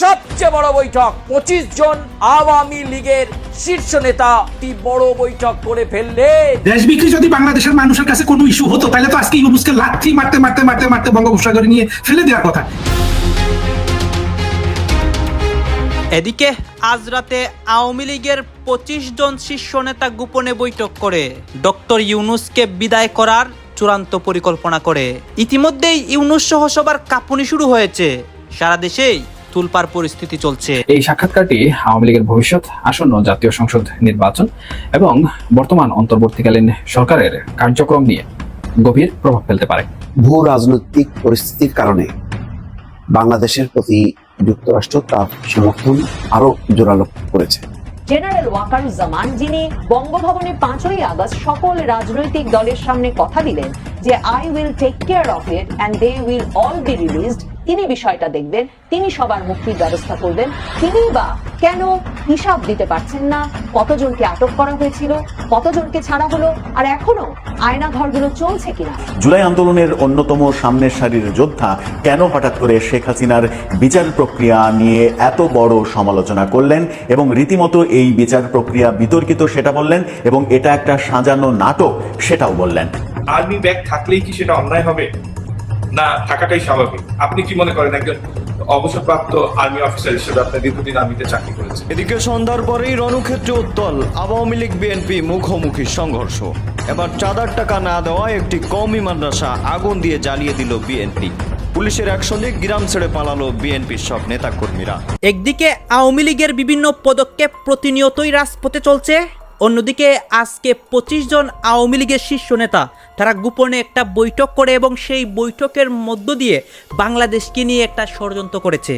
সবচেয়ে বড় বৈঠক। পঁচিশ জন আওয়ামী লীগের শীর্ষ নেতা একটি বড় বৈঠক করে ফেললেন। দেশ বিক্রি যদি বাংলাদেশের মানুষের কাছে কোনো ইস্যু হতো তাহলে তো আজকে ইউনুসকে লাথি মারতে মারতে মারতে মারতে বঙ্গোপসাগরে নিয়ে ফেলে দেওয়ার কথা। এদিকে আজ রাতে আওয়ামী লীগের পঁচিশ জন শীর্ষ নেতা গোপনে বৈঠক করে। ডক্টর ইউনুসকে বিদায় করার চূড়ান্ত পরিকল্পনা করে। ইতিমধ্যেই ইউনুস সহ সবার কাঁপুনি শুরু হয়েছে। সারা দেশেই তুলপার পরিস্থিতি চলছে। এই সাক্ষাৎকারটি আওয়ামী লীগের ভবিষ্যৎ আসন্ন জাতীয় সংসদ নির্বাচন এবং বর্তমান অন্তর্বর্তীকালীন সরকারের কার্যক্রম নিয়ে গভীর প্রভাব ফেলতে পারে। ভূ রাজনৈতিক পরিস্থিতির কারণে বাংলাদেশের প্রতি যুক্তরাষ্ট্র তার সমর্থন আরও জোরালো করেছে। জেনারেল ওয়াকারুজ্জামান যিনি বঙ্গভবনে পাঁচই আগস্ট সকল রাজনৈতিক দলের সামনে কথা দিলেন যে I will take care of it and they will all be released তিনি বিষয়টা দেখবেন তিনি সবার মুক্তির ব্যবস্থা করবেন তিনি বা কেন হিসাব দিতে পারছেন না? কতজনকে আটক করা হয়েছিল? কতজনকে ছাড়া হলো? আর এখনও আয়না ঘরগুলো চলছে কিনা? জুলাই আন্দোলনের অন্যতম সামনের সারির যোদ্ধা কেন হঠাৎ করে শেখ হাসিনার বিচার প্রক্রিয়া নিয়ে এত বড় সমালোচনা করলেন এবং রীতিমতো এই বিচার প্রক্রিয়া বিতর্কিত সেটা বললেন এবং এটা একটা সাজানো নাটক সেটাও বললেন। আর্মি ব্যাগ থাকলেই কি সেটা অন্যায় হবে? না থাকাটাই স্বাভাবিক। আপনি কি মনে করেন একজন অবসরপ্রাপ্ত আর্মি অফিসার হিসেবে আপনি দীর্ঘদিন আর্মিতে চাকরি করেছেন? এদিকে সন্ধ্যার পরেই রণক্ষেত্রে উত্তল আওয়ামী লীগ বিএনপি মুখোমুখি সংঘর্ষ। এবার চাঁদার টাকা না দেওয়া একটি কওমি মাদ্রাসা আগুন দিয়ে জ্বালিয়ে দিল বিএনপি। পুলিশের অ্যাকশনে গ্রাম ছেড়ে পালালো বিএনপির সব নেতাকর্মীরা। একদিকে আওয়ামী লীগের বিভিন্ন পদক্ষেপ প্রতিনিয়তই রাজপথে চলছে। অন্যদিকে আজকে পঁচিশ জন আওয়ামী লীগের শীর্ষ নেতা, তারা গোপনে একটা বৈঠক করে এবং সেই বৈঠকের মধ্য দিয়ে বাংলাদেশকে নিয়ে একটা ষড়যন্ত্র করেছে।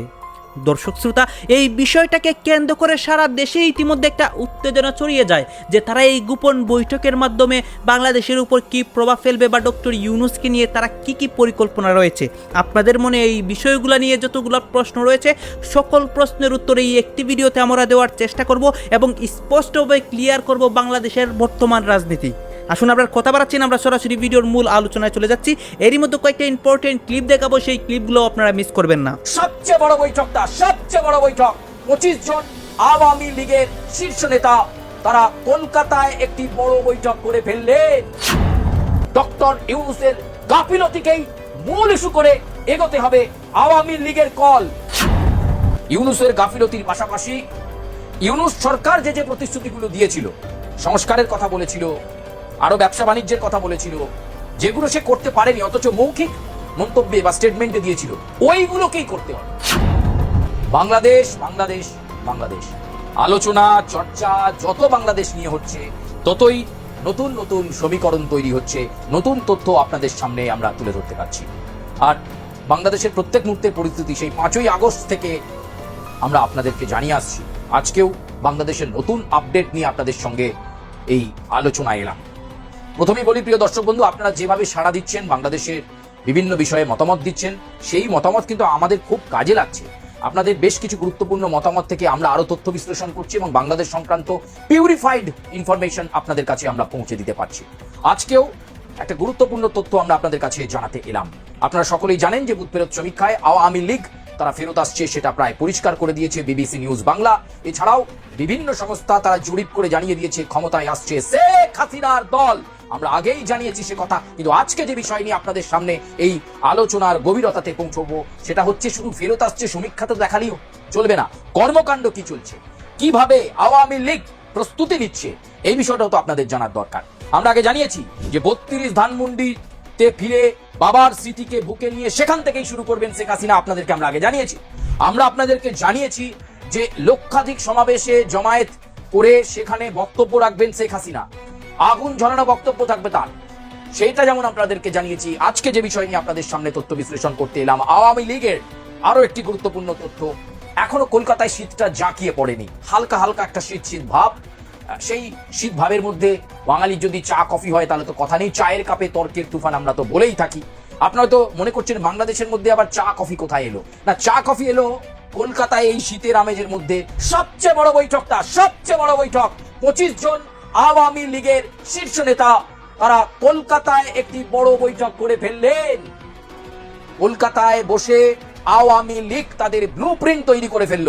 দর্শক শ্রোতা, এই বিষয়টাকে কেন্দ্র করে সারা দেশে ইতিমধ্যে একটা উত্তেজনা ছড়িয়ে যায় যে তারা এই গোপন বৈঠকের মাধ্যমে বাংলাদেশের উপর কি প্রভাব ফেলবে বা ডক্টর ইউনুসকে নিয়ে তারা কি কি পরিকল্পনা রয়েছে। আপনাদের মনে এই বিষয়গুলো নিয়ে যতগুলো প্রশ্ন রয়েছে, সকল প্রশ্নের উত্তর এই একটি ভিডিওতে আমরা দেওয়ার চেষ্টা করব এবং স্পষ্টভাবে ক্লিয়ার করব বাংলাদেশের বর্তমান রাজনীতি। আসুন আমরা কথা বাড়াচ্ছি আমরা সরাসরি ভিডিওর মূল আলোচনায় চলে যাচ্ছি। এরই মধ্যে কয়েকটা ইম্পর্টেন্ট ক্লিপ দেখাবো, সেই ক্লিপগুলো আপনারা মিস করবেন না। সবচেয়ে বড় বৈঠকটা, সবচেয়ে বড় বৈঠক। পঁচিশ জন আওয়ামী লীগের শীর্ষ নেতা, তারা কলকাতায় একটি বড় বৈঠক করে ফেললেন। ডক্টর ইউনুসের গাফিলতিকেই মূল ইস্যু করে এগোতে হবে আওয়ামী লীগের কল। ইউনুসের গাফিলতির পাশাপাশি ইউনুস সরকার যে যে প্রতিশ্রুতিগুলো দিয়েছিল, সংস্কারের কথা বলেছিল আরও ব্যবসা বাণিজ্যের কথা বলেছিল। যেগুলো সে করতে পারেনি, অথচ মৌখিক মন্তব্যে বা স্টেটমেন্টে দিয়েছিল। ওইগুলোকেই করতে হবে। বাংলাদেশ বাংলাদেশ বাংলাদেশ। আলোচনা, চর্চা, যত বাংলাদেশ নিয়ে হচ্ছে, ততই নতুন নতুন সমীকরণ তৈরি হচ্ছে। নতুন তথ্য আপনাদের সামনে আমরা তুলে ধরতে পারছি। আর বাংলাদেশের প্রত্যেক মুহূর্তের পরিস্থিতি সেই পাঁচই আগস্ট থেকে আমরা আপনাদেরকে জানিয়ে আসছি। আজকেও বাংলাদেশের নতুন আপডেট নিয়ে আপনাদের সঙ্গে এই আলোচনায় এলাম। প্রথমেই বলি, প্রিয় দর্শক বন্ধু, আপনারা যেভাবে সাড়া দিচ্ছেন, বাংলাদেশের বিভিন্ন বিষয়ে মতামত দিচ্ছেন, সেই মতামত কিন্তু আমাদের খুব কাজে লাগছে। আপনাদের বেশ কিছু গুরুত্বপূর্ণ মতামত থেকে আমরা আরও তথ্য বিশ্লেষণ করছি এবং বাংলাদেশ সংক্রান্ত পিউরিফাইড ইনফরমেশন আপনাদের কাছে আমরা পৌঁছে দিতে পারছি। আজকেও একটা গুরুত্বপূর্ণ তথ্য আমরা আপনাদের কাছে জানাতে এলাম। আপনারা সকলেই জানেন যে বুথফেরত সমীক্ষায় আওয়ামী লীগ তারা ফেরত আসছে, সেটা প্রায় পরিষ্কার করে দিয়েছে বিবিসি নিউজ বাংলা। এছাড়াও বিভিন্ন সংস্থা তারা জরিপ করে জানিয়ে দিয়েছে, ক্ষমতায় আসছে শেখ হাসিনার দল। আমরা আগেই জানিয়েছি সে কথা, কিন্তু আজকে যে বিষয় নিয়ে আপনাদের সামনে এই আলোচনার গভীরতাতে পৌঁছবো, সেটা হচ্ছে শুধু ফেরত আসছে, সমীক্ষা তো দেখালিও। চলবে না। কর্মকাণ্ড কি চলছে? কীভাবে আওয়ামী লীগ প্রস্তুতি নিচ্ছে? এই বিষয়টাও তো আপনাদের জানার দরকার। আমরা আগে জানিয়েছি যে বত্রিশ ধানমন্ডিতে ফিরে বাবার স্মৃতিকে বুকে নিয়ে সেখান থেকেই শুরু করবেন শেখ হাসিনা, আপনাদেরকে আমরা আগে জানিয়েছি। আমরা আপনাদেরকে জানিয়েছি যে লক্ষাধিক সমাবেশে জমায়েত করে সেখানে বক্তব্য রাখবেন শেখ হাসিনা। আগুন ঝরানো বক্তব্য থাকবে তার। সেইটা যেমন আপনাদেরকে জানিয়েছি, আজকে যে বিষয় নিয়ে আপনাদের সামনে তথ্য বিশ্লেষণ করতে এলাম, আওয়ামী লীগের আরও একটি গুরুত্বপূর্ণ তথ্য, এখনও কলকাতায় শীতটা জাঁকিয়ে পড়েনি। হালকা হালকা একটা শীত শীত ভাব, সেই শীত ভাবের মধ্যে বাঙালির যদি চা, কফি হয়, তাহলে তো কথা নেই, চায়ের কাপে তর্কের তুফান আমরা তো বলেই থাকি। আপনারা তো মনে করছেন বাংলাদেশের মধ্যে আবার চা, কফি কোথায় এলো? না, চা, কফি এলো কলকাতায় এই শীতের আমেজের মধ্যে। সবচেয়ে বড় বৈঠকটা, সবচেয়ে বড় বৈঠক, পঁচিশ জন আওয়ামী লীগের শীর্ষ নেতা, তারা কলকাতায় একটি বড় বৈঠক করে ফেললেন। কলকাতায় বসে আওয়ামী লীগ তাদের ব্লু তৈরি করে ফেলল।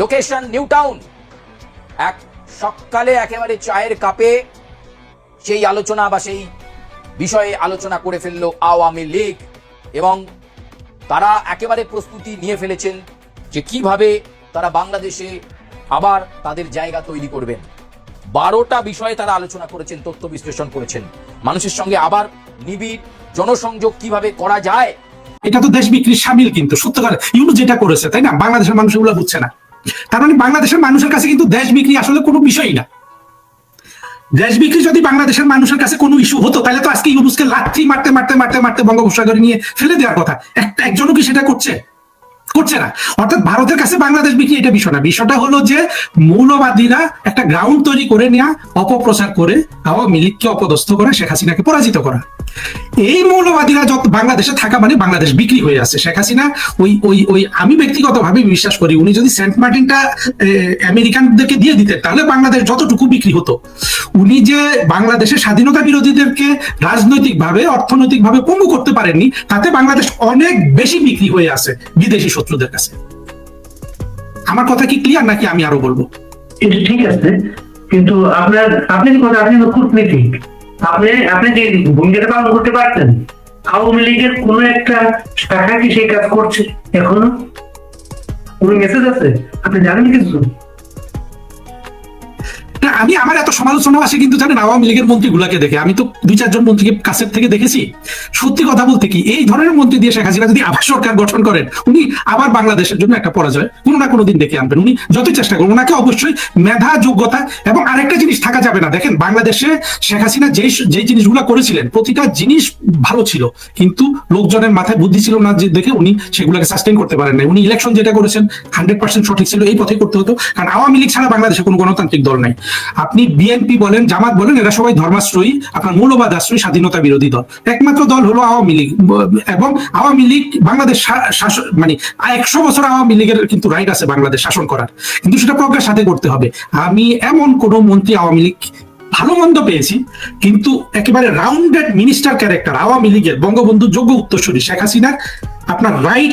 লোকেশন নিউ টাউন এক সকালে একেবারে চায়ের কাপে সেই আলোচনা বা সেই বিষয়ে আলোচনা করে ফেলল আওয়ামী লীগ এবং তারা একেবারে প্রস্তুতি নিয়ে ফেলেছেন যে কীভাবে তারা বাংলাদেশে আবার তাদের জায়গা তৈরি করবেন। বারোটা বিষয়ে তারা আলোচনা করেছেন, তথ্য বিশ্লেষণ করেছেন। মানুষের সঙ্গে আবার নিবিড় জনসংযোগ কীভাবে করা যায়? এটা তো দেশ বিক্রির সামিল কিন্তু। সত্যকার, ইউনুস যেটা করেছে, তাই না? বাংলাদেশের মানুষ এগুলো বুঝছে না। তার মানে বাংলাদেশের মানুষের কাছে কিন্তু দেশ বিক্রি আসলে কোনো বিষয়ই না। দেশ বিক্রি যদি বাংলাদেশের মানুষের কাছে কোনো ইস্যু হতো, তাহলে তো আজকে ইউনুসকে লাথি মারতে মারতে মারতে মারতে বঙ্গোপসাগরে নিয়ে ফেলে দেওয়ার কথা। একটা, একজনও কি সেটা করছে? করছে না। অর্থাৎ ভারতের কাছে বাংলাদেশ বিক্রি এটা বিষয় না। বিষয়টা হলো যে মৌলবাদীরা একটা গ্রাউন্ড তৈরি করে নেওয়া অপপ্রচার করে আওয়ামী লীগকে অপদস্থ করা, শেখ হাসিনাকে পরাজিত করা। এই মৌলবাদীরা যত বাংলাদেশে থাকা মানে বাংলাদেশ বিক্রি হয়ে আছে। শেখ হাসিনা ওই ওই ওই আমি ব্যক্তিগতভাবে বিশ্বাস করি, উনি যদি সেন্ট মার্টিনটা আমেরিকানদেরকে দিয়ে দিতেন, তাহলে বাংলাদেশ যতটুকু বিক্রি হতো। উনি যে বাংলাদেশের স্বাধীনতা বিরোধীদেরকে রাজনৈতিকভাবে, অর্থনৈতিকভাবে পঙ্গু করতে পারেননি, তাতে বাংলাদেশ অনেক বেশি বিক্রি হয়ে আছে বিদেশি শত্রুদের কাছে। আমার কথা কি ক্লিয়ার নাকি আমি আরও বলব? ঠিক আছে, কিন্তু আপনার, আপনি কথা, আপনি তো কূটনীতিক। আপনি আপনি যে ভূমিকাটা পালন করতে পারতেন, আওয়ামী লীগের কোন একটা শাখা কি সেই কাজ করছে এখনও? কোন মেসেজ আছে? আপনি জানেন কিছু? আমি আমার এত সমালোচনা আসে কিন্তু জানেন আওয়ামী লীগের মন্ত্রীগুলাকে দেখে। আমি তো দুই, চারজন মন্ত্রীকে কাছের থেকে দেখেছি। সত্যি কথা বলতে কি, এই ধরনের মন্ত্রী দিয়ে শেখ হাসিনা যদি আবার সরকার গঠন করেন, উনি আবার বাংলাদেশের জন্য একটা পরাজয়। কোনো না কোনো দিন ডেকে আনবেন। উনি যতই চেষ্টা করবেন ওনাকে অবশ্যই মেধা, যোগ্যতা এবং আরেকটা জিনিস থাকা যাবে না। দেখেন, বাংলাদেশে শেখ হাসিনা যেই যেই জিনিসগুলো করেছিলেন, প্রতিটা জিনিস ভালো ছিল। কিন্তু লোকজনের মাথায় বুদ্ধি ছিল না যে দেখে উনি সেগুলোকে সাস্টেন করতে পারেন না উনি ইলেকশন যেটা করেছেন হান্ড্রেড পার্সেন্ট সঠিক ছিল, এই পথে করতে হতো। কারণ আওয়ামী লীগ ছাড়া বাংলাদেশে কোনো গণতান্ত্রিক দল নাই। আপনি বিএনপি বলেন, জামাত বলেন, এরা সবাই ধর্মাশ্রয়ী, আপনার মৌলবাদ আশ্রয়ী, স্বাধীনতা বিরোধী দল। একমাত্র দল হলো আওয়ামী লীগ। এবং আওয়ামী লীগ বাংলাদেশ শাসন মানে একশো বছর আওয়ামী লীগের কিন্তু রাইট আছে বাংলাদেশ শাসন করার। কিন্তু সেটা প্রজ্ঞার সাথে করতে হবে। আমি এমন কোন মন্ত্রী আওয়ামী লীগ ভালো মন্দ পেয়েছি, কিন্তু একেবারে রাউন্ডেড মিনিস্টার ক্যারেক্টার আওয়ামী লীগের বঙ্গবন্ধু যোগ্য উত্তরসূরি শেখ হাসিনার আপনার রাইট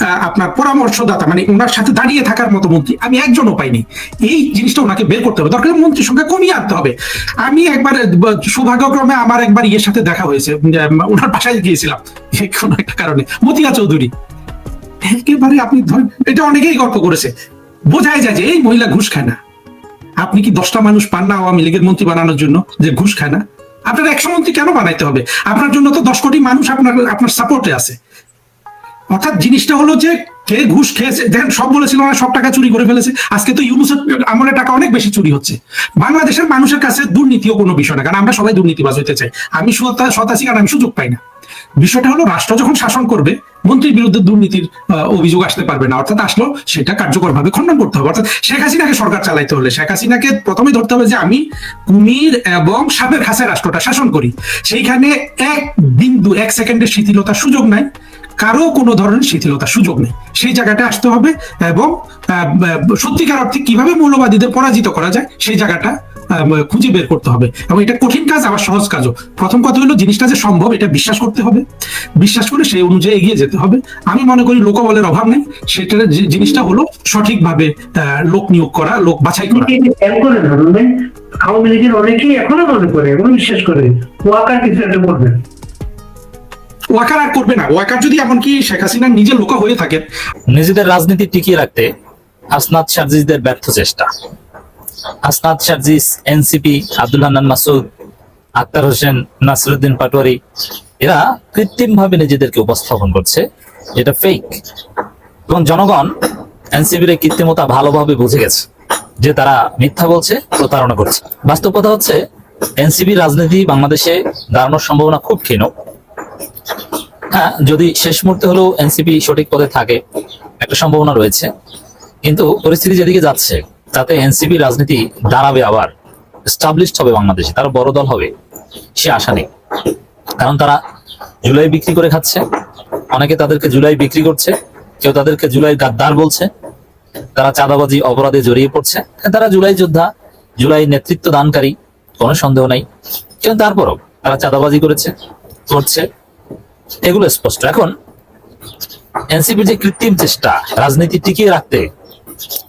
আপনার পরামর্শদাতা মানে ওনার সাথে দাঁড়িয়ে থাকার মতো মন্ত্রী, আমি একজনও পাইনি। এই জিনিসটা ওনাকে বের করতে হবে। দরকার মন্ত্রীর সংখ্যা কমিয়ে আনতে হবে। আমি একবার সৌভাগ্যক্রমে আমার একবার ইয়ের সাথে দেখা হয়েছে। ওনার বাসায় গিয়েছিলাম কোনো একটা কারণে। মতিয়া চৌধুরী। একেবারে আপনি ধরেন এটা অনেকেই গল্প করেছে। বোঝাই যায় যে এই মহিলা ঘুষ খায় না। আপনি কি দশটা মানুষ পান না আওয়ামী লীগের মন্ত্রী বানানোর জন্য যে ঘুষ খায় না? আপনার একশো মন্ত্রী কেন বানাইতে হবে? আপনার জন্য তো দশ কোটি মানুষ আপনার আপনার সাপোর্টে আছে। অর্থাৎ জিনিসটা হলো যে কে ঘুষ খেয়েছে। দেখেন, সব বলেছিল ওরা সব টাকা চুরি করে ফেলেছে। আজকে তো ইউনুসের আমলে টাকা অনেক বেশি চুরি হচ্ছে। বাংলাদেশের মানুষের কাছে দুর্নীতিও কোনো বিষয় না, কারণ আমরা সবাই দুর্নীতিবাজ হতে চাই। আমি সতাশি কারণ আমি সুযোগ পাই না। বিষয়টা হলো, রাষ্ট্র যখন শাসন করবে, মন্ত্রীর বিরুদ্ধে দুর্নীতির অভিযোগ আসতে পারবে না। অর্থাৎ আসলো, সেটা কার্যকরভাবে খণ্ডন করতে হবে। অর্থাৎ শেখ হাসিনাকে সরকার চালাইতে হলে, শেখ হাসিনাকে প্রথমে ধরতে হবে যে আমি কুমির এবং সাপের খাসায় রাষ্ট্রটা শাসন করি। সেইখানে এক বিন্দু, এক সেকেন্ডের শিথিলতার সুযোগ নাই। কারও কোনো ধরনের শিথিলতার সুযোগ নেই। সেই জায়গাটা আসতে হবে এবং সত্যিকার অর্থে কীভাবে মৌলবাদীদের পরাজিত করা যায়, সেই জায়গাটা খুঁজে বের করতে হবে। এবং এটা কঠিন কাজ, আবার সহজ কাজও। প্রথম কথা হলো, জিনিসটা যে সম্ভব, এটা বিশ্বাস করতে হবে। বিশ্বাস করে সেই অনুযায়ী এগিয়ে যেতে হবে। আমি মনে করি, লোকবলের অভাব নেই। সেটা জিনিসটা হলো, সঠিকভাবে লোক নিয়োগ করা, লোক বাছাই করা। আওয়ামী লীগের অনেকেই এখনও মনে করে এখনও বিশ্বাস করে। ওয়াকার কিছু একটা করবেন ওয়াকার আর করবে না। ওয়াকার যদি এমনকি শেখ হাসিনার নিজের লোক হয়ে থাকেন নিজেদের রাজনীতি টিকিয়ে রাখতে আসনাদ শারজিদের ব্যর্থ চেষ্টা। আসনাদ শারজিস, এনসিপি, আব্দুল হান্নান মাসুদ, আক্তার হোসেন, নাসরুদ্দিন পাটোয়ারি, এরা কৃত্রিম ভাবে নিজেদেরকে উপস্থাপন করছে। এটা ফেক এবং জনগণ এনসিপির এই কৃত্রিমতা ভালোভাবে বুঝে গেছে যে তারা মিথ্যা বলছে, প্রতারণা করছে। বাস্তব কথা হচ্ছে এনসিপি রাজনীতি বাংলাদেশে দাঁড়ানোর সম্ভাবনা খুব ক্ষীণ। হ্যাঁ যদি শেষ মুহূর্তে হলেও এনসিপি সঠিক পদে থাকে, একটা সম্ভাবনা রয়েছে। কিন্তু পরিস্থিতি যেদিকে যাচ্ছে, তাতে এনসিপি রাজনীতি দাঁড়াবে আবার স্টাবলিশড হবে বাংলাদেশে, তারা বড় দল হবে, সে আশা নেই। কারণ তারা জুলাই বিক্রি করে খাচ্ছে, অনেকে তাদেরকে জুলাই বিক্রি করছে, কেউ তাদেরকে জুলাই গাদ্দার বলছে, তারা চাঁদাবাজি, অপরাধে জড়িয়ে পড়ছে, তারা জুলাই যোদ্ধা, জুলাই নেতৃত্ব দানকারী, কোনো সন্দেহ নাই। কিন্তু তারপরও তারা চাঁদাবাজি করেছে, করছে এগুলো স্পষ্ট। এখন, এনসিপির যে কৃত্রিম চেষ্টা, রাজনীতি টিকিয়ে রাখতে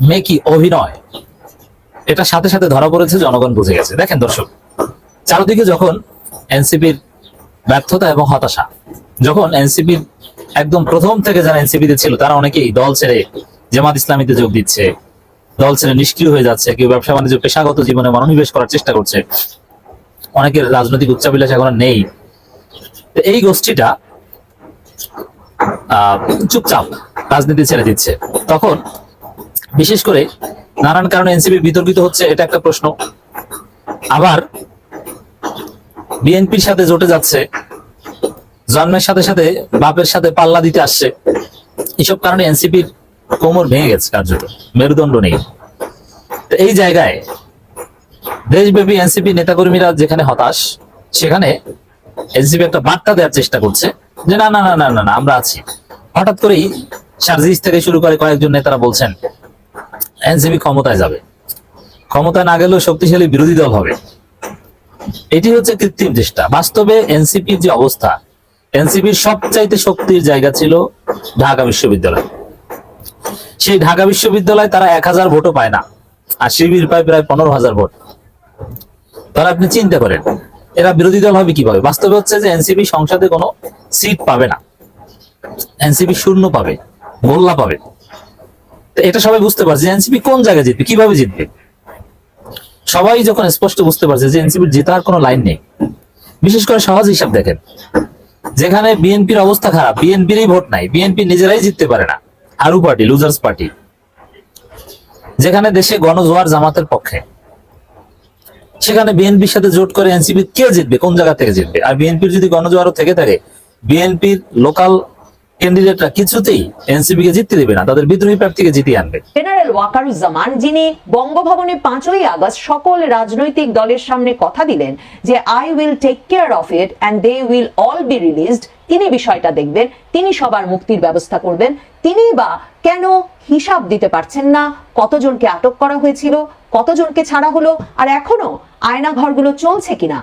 মেকি অভিনয়? এটা সাথে সাথে ধরা পড়েছে, জনগণ বুঝে গেছে। দেখেন দর্শক, চারদিকে যখন এনসিপির ব্যর্থতা এবং হতাশা, যখন এনসিপির একদম প্রথম থেকে যারা এনসিপিতে ছিল, তারা অনেকেই দল ছেড়ে জামাত ইসলামীতে যোগ দিচ্ছে, দল ছেড়ে নিষ্ক্রিয় হয়ে যাচ্ছে, কেউ ব্যবসা বাণিজ্য পেশাগত জীবনে মনোনিবেশ করার চেষ্টা করছে, অনেকের রাজনৈতিক উচ্চাবিলাস এখন নেই। এই গোষ্ঠীটা চুপচাপ রাজনীতি ছেড়ে দিচ্ছে। তখন বিশেষ করে নানান কারণে এনসিপি বিতর্কিত হচ্ছে, এটা একটা প্রশ্ন। আবার বিএনপির সাথে জোটে যাচ্ছে, জন্মের সাথে সাথে বাপের সাথে পাল্লা দিতে আসছে। এসব কারণে এনসিপির কোমর ভেঙে গেছে কার্যত, মেরুদণ্ড নেই। এই জায়গায় দেশব্যাপী এনসিপি নেতাকর্মীরা যেখানে হতাশ, সেখানে এনসিপি একটা বার্তা দেওয়ার চেষ্টা করছে। যে না না না না না আমরা আছি। হঠাৎ করেই সার্জিস থেকে শুরু করে কয়েকজন নেতারা বলছেন, এনসিপি ক্ষমতায় যাবে। ক্ষমতায় না গেলেও শক্তিশালী বিরোধী দল হবে। এটি হচ্ছে কৃত্রিম চেষ্টা। বাস্তবে এনসিপির যে অবস্থা, এনসিপির সবচাইতে শক্তির জায়গা ছিল ঢাকা বিশ্ববিদ্যালয়। সেই ঢাকা বিশ্ববিদ্যালয় তারা এক হাজার ভোটও পায় না, আর শিবির পায় প্রায় পনেরো হাজার ভোট। তারা আপনি চিন্তা করেন এরা বিরোধী দল হবে কীভাবে? বাস্তবে হচ্ছে যে এনসিপি সংসদে কোনো সিট পাবে না। এনসিপি শূন্য পাবে, মোল্লা পাবে। এটা সবাই বুঝতে পারছে যে এনসিপি কোন জায়গায় জিতবে, কীভাবে জিতবে? সবাই যখন স্পষ্ট বুঝতে পারছে যে এনসিপির জেতার কোনো লাইন নেই। বিশেষ করে সহজ হিসাব দেখেন, যেখানে বিএনপির অবস্থা খারাপ, বিএনপিরই ভোট নাই, বিএনপি নিজেরাই জিততে পারে না। আরু পার্টি লুজার্স পার্টি যেখানে দেশে গণজোয়ার জামাতের পক্ষে। সেখানে বিএনপির সাথে জোট করে এনসিপি কে জিতবে? কোন জায়গা থেকে জিতবে? আর বিএনপির যদি গণজোয়ারও থেকে থাকে, বিএনপির লোকাল কথা দিলেন যে I care of it and they all be released তিনি বিষয়টা দেখবেন, তিনি সবার মুক্তির ব্যবস্থা করবেন, তিনি বা কেন হিসাব দিতে পারছেন না, কতজনকে আটক করা হয়েছিল কতজনকে ছাড়া হলো আর এখনও আয়না ঘরগুলো চলছে কিনা?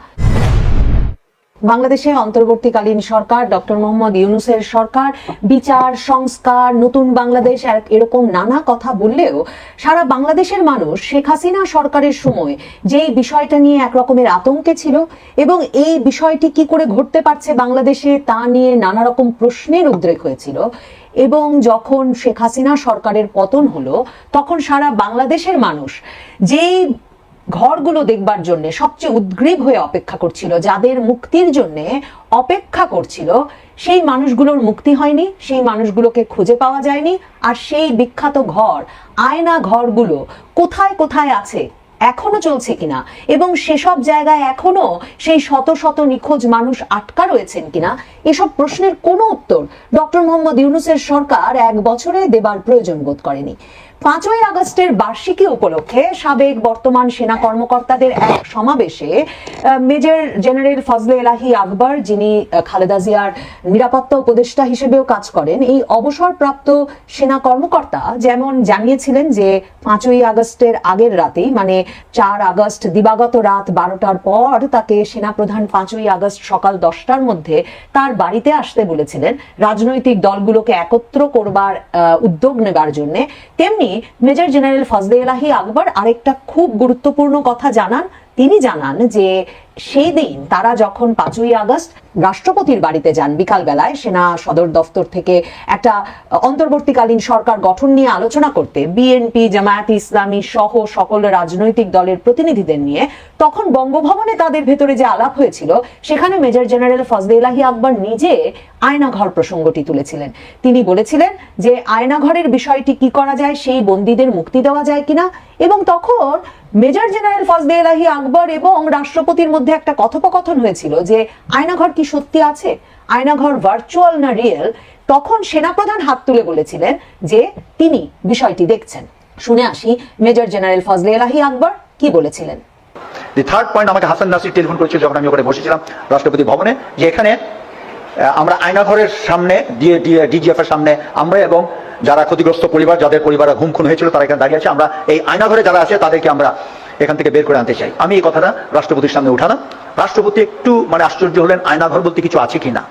বাংলাদেশে অন্তর্বর্তীকালীন সরকার, ডক্টর মোহাম্মদ ইউনুসের সরকার, বিচার, সংস্কার, নতুন বাংলাদেশ এরকম নানা কথা বললেও সারা বাংলাদেশের মানুষ শেখ হাসিনা সরকারের সময় যেই বিষয়টা নিয়ে একরকমের আতঙ্কে ছিল এবং এই বিষয়টি কি করে ঘটতে পারছে বাংলাদেশে তা নিয়ে নানা রকম প্রশ্নের উদ্রেক হয়েছিল এবং যখন শেখ হাসিনা সরকারের পতন হলো, তখন সারা বাংলাদেশের মানুষ যেই ঘরগুলো দেখবার জন্য সবচেয়ে উদ্গ্রীব হয়ে অপেক্ষা করছিল, যাদের মুক্তির জন্য অপেক্ষা করছিল, সেই মানুষগুলোর মুক্তি হয়নি, সেই মানুষগুলোকে খুঁজে পাওয়া যায়নি, আর সেই বিখ্যাত ঘর, আয়না ঘরগুলো কোথায় কোথায় আছে? এখনও চলছে কিনা? এবং সেসব জায়গায় এখনও সেই শত শত নিখোঁজ মানুষ আটকা রয়েছেন কিনা? এসব প্রশ্নের কোনো উত্তর ডক্টর মোহাম্মদ ইউনুসের সরকার এক বছরে দেবার প্রয়োজন বোধ করেনি। পাঁচই আগস্টের বার্ষিকী উপলক্ষে সাবেক বর্তমান সেনা কর্মকর্তাদের এক সমাবেশে মেজর জেনারেল ফজলে এলাহি আকবর, যিনি খালেদা জিয়ার নিরাপত্তা উপদেষ্টা হিসেবেও কাজ করেন, এই অবসরপ্রাপ্ত সেনা কর্মকর্তা যেমন জানিয়েছিলেন যে পাঁচই আগস্টের আগের রাতেই মানে চার আগস্ট দিবাগত রাত বারোটার পর তাকে সেনাপ্রধান পাঁচই আগস্ট সকাল দশটার মধ্যে তার বাড়িতে আসতে বলেছিলেন। রাজনৈতিক দলগুলোকে একত্র করবার উদ্যোগ নেবার জন্য। তেমনি মেজর জেনারেল ফজলে এলাহি আকবর আরেকটা খুব গুরুত্বপূর্ণ কথা জানান। তিনি জানান যে সেই দিন তারা যখন পাঁচই আগস্ট রাষ্ট্রপতির বাড়িতে যান বিকাল বেলায় সেনা সদর দফতর থেকে একটা অন্তর্বর্তীকালীন সরকার গঠন নিয়ে আলোচনা করতে বিএনপি জামায়াত ইসলামী সহ সকল রাজনৈতিক দলের প্রতিনিধিদের নিয়ে তখন বঙ্গভবনে তাদের ভেতরে যে আলাপ হয়েছিল, সেখানে মেজর জেনারেল ফজলে ইলাহি আকবর নিজে আয়নাঘর প্রসঙ্গটি তুলেছিলেন। তিনি বলেছিলেন যে আয়নাঘরের বিষয়টি কি করা যায়, সেই বন্দীদের মুক্তি দেওয়া যায় কিনা এবং তখন মেজর জেনারেল ফজলে এলাহি আকবর এবং রাষ্ট্রপতির মধ্যে একটা কথোপকথন হয়েছিল যে আয়নাঘর কি সত্যি আছে? আয়নাঘর ভার্চুয়াল না রিয়েল তখন সেনাপ্রধান হাত তুলে বলেছিলেন যে তিনি বিষয়টি দেখছেন। শুনে আসি মেজর জেনারেল ফজলে এলাহি আকবর কি বলেছিলেন? দি থার্ড পয়েন্ট আমাকে হাসান নাসির টেলিফোন করেছিল যখন আমি ওখানে বসেছিলাম রাষ্ট্রপতি ভবনে, যে এখানে আমরা আয়নাঘরের সামনে ডিজিএফ এর সামনে, আমরা এবং যারা ক্ষতিগ্রস্ত পরিবার, যাদের পরিবার ঘুম খুন হয়েছিল, তারা এখানে দাঁড়িয়ে আছে। আমরা এই আয়নাঘরে যারা আছে, তাদেরকে আমরা এখান থেকে বের করে আনতে চাই। আমি এই কথাটা রাষ্ট্রপতির সামনে উঠালাম। রাষ্ট্রপতি একটু মানে আশ্চর্য হলেন, আয়নাঘর বলতে কিছু আছে কিনা?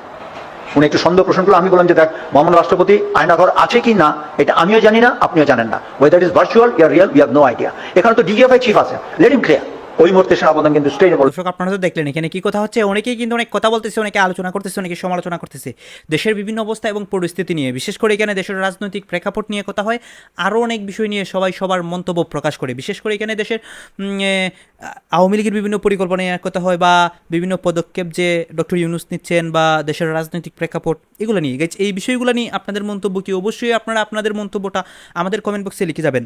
উনি একটু সন্দেহ প্রশ্ন করল আমি বললাম যে, দেখ মোহাম্মদ রাষ্ট্রপতি, আয়নাঘর আছে কি না এটা আমিও জানি না, আপনিও জানেন না। Whether is virtual or real we have no idea এখানে তো ডিজিএফআই চিফ আছে। লেট ইম ক্লিয়ার ওই মুহূর্তে সেনাপ্রধান কিন্তু স্টেজে বলছে আপনারা তো দেখলেন, এখানে কি কথা হচ্ছে? অনেকেই কিন্তু অনেক কথা বলতেছে, অনেকে আলোচনা করতেছে, অনেকে সমালোচনা করতেছে। দেশের বিভিন্ন অবস্থা এবং পরিস্থিতি নিয়ে, বিশেষ করে এখানে দেশের রাজনৈতিক প্রেক্ষাপট নিয়ে কথা হয়, আরও অনেক বিষয় নিয়ে সবাই সবার মন্তব্য প্রকাশ করে। বিশেষ করে এখানে দেশের আওয়ামী লীগের বিভিন্ন পরিকল্পনা নিয়ে কথা হয় বা বিভিন্ন পদক্ষেপ যে ডক্টর ইউনুস নিচ্ছেন বা দেশের রাজনৈতিক প্রেক্ষাপট, এগুলো নিয়ে। গেছে এই বিষয়গুলো নিয়ে আপনাদের মন্তব্য কি? অবশ্যই আপনারা আপনাদের মন্তব্যটা আমাদের কমেন্ট বক্সে লিখে যাবেন।